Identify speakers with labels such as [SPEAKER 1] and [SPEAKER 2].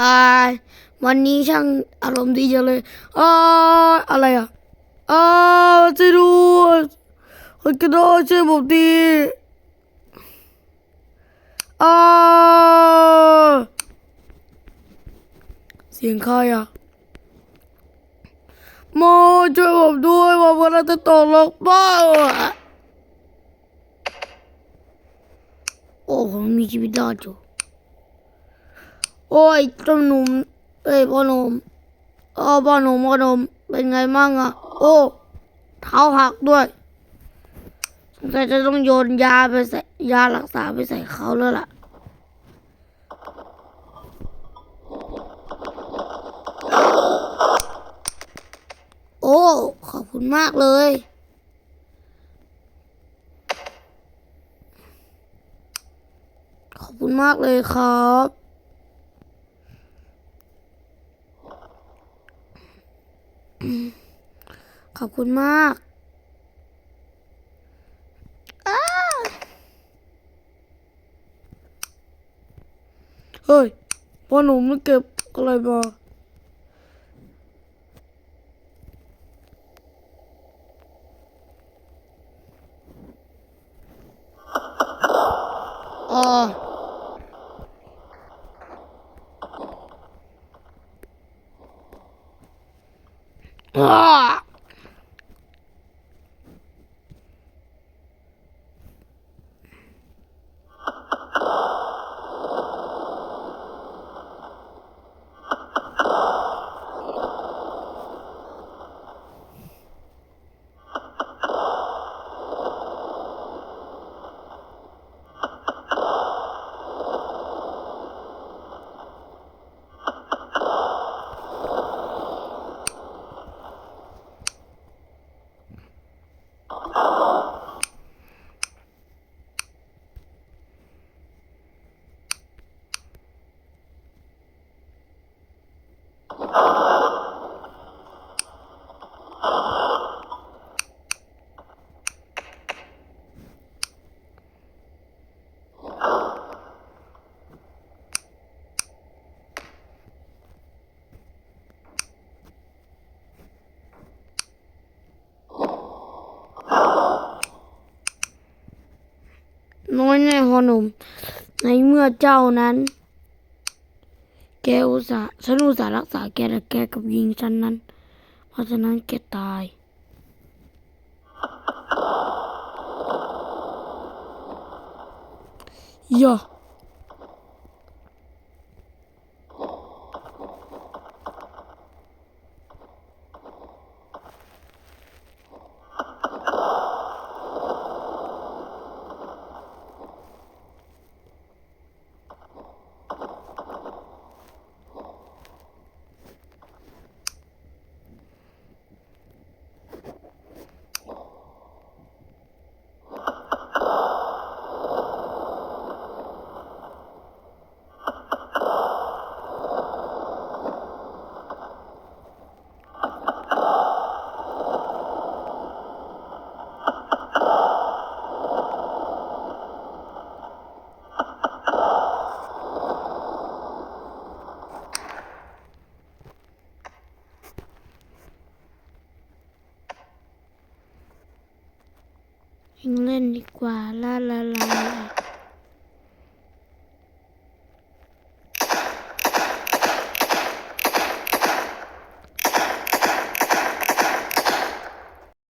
[SPEAKER 1] ตาย วันนี้ช่างอารมณ์ดีจังเลยอ้าอะไรอะอ้าช่วยด้วยคนกระโดดช่วยผมดีอ้าเสียงใครอะโมช่วยผมด้วยผมกำลังจะตกลงบ้าอะโอ้ผมมีชีวิตรอดอยู่ โอ้ยเจ้าหนุ่มเอ้ยพ่อหนุ่มเออพ่อหนุ่มพ่อหนุ่มเป็นไงมั่งอะโอ้เท้าหักด้วยสงสัยจะต้องโยนยาไปใส่ยารักษาไปใส่เขาแล้วล่ะโอ้ ขอบคุณมากเลย ขอบคุณมากเลยครับ ขอบคุณมากอ้าเฮ้ยพ่อหนุ่มมันเก็บอะไรมาอ๋อ อ้ น้อยแน่พอหนุ่ม ในเมื่อเจ้านั้น แกอุตส่าห์ฉันอุตส่าห์รักษาแกแต่แกกับยิงฉันนั้น เพราะฉะนั้นแกตายย่ ยิงเล่นดีกว่าลาลาลาลา